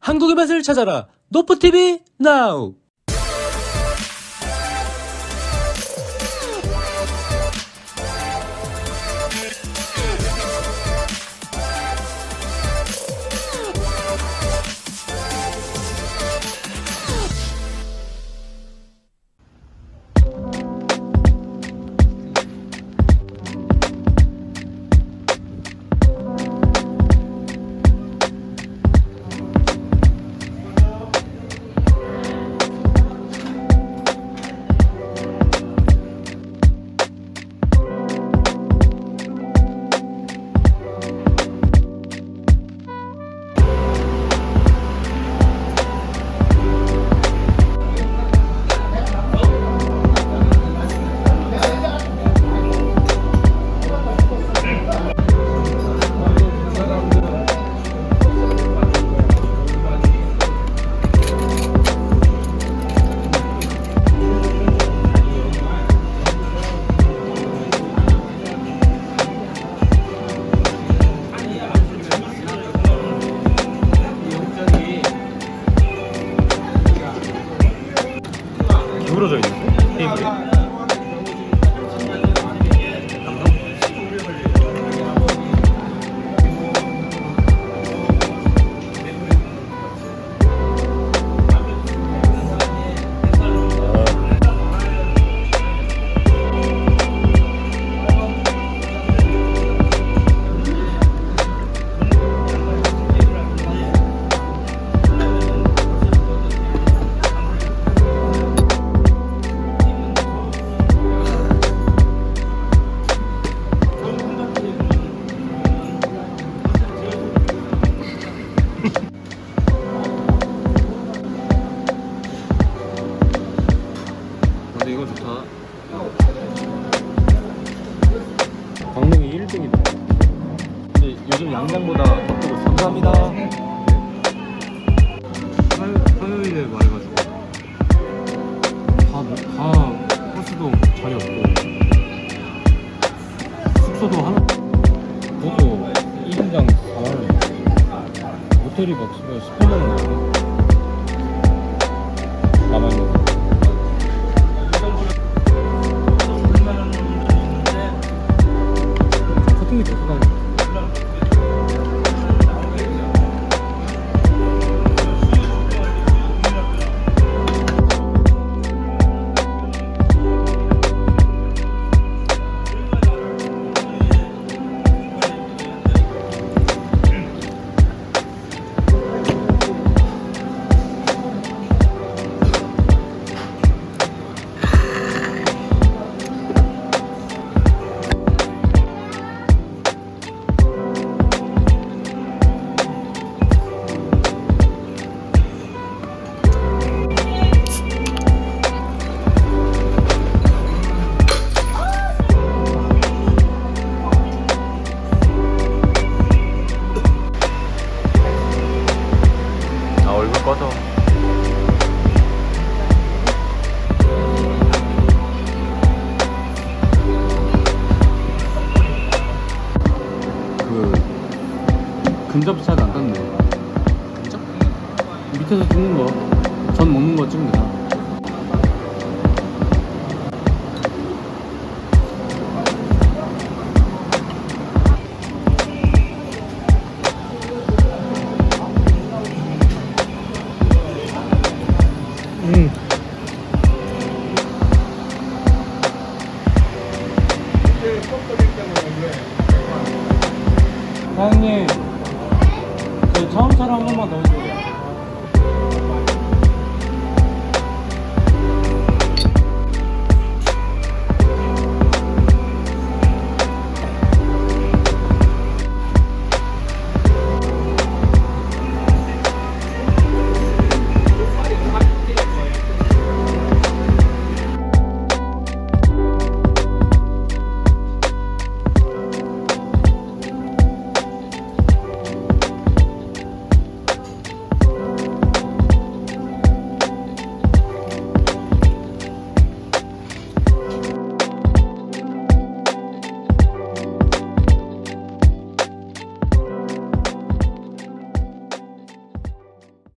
한국의 맛을 찾아라. 노포TV now. 기울어져 있는데 요즘 양장보다 더 뜨고 감사합니다. 화요일에 말해가지고. 다, 뭐- 다 버스도 자리 없고. 숙소도 하나. 그것도 1인당 4만원 호텔이 막 18만원 나오네 남아있는 거. 커팅이 더 수강이 아 근접 샷안 근접? 밑에서 찍는 거 전 먹는 거 찍으면 되나? 음. 사장님, 차로 한 번만 더 해주세요.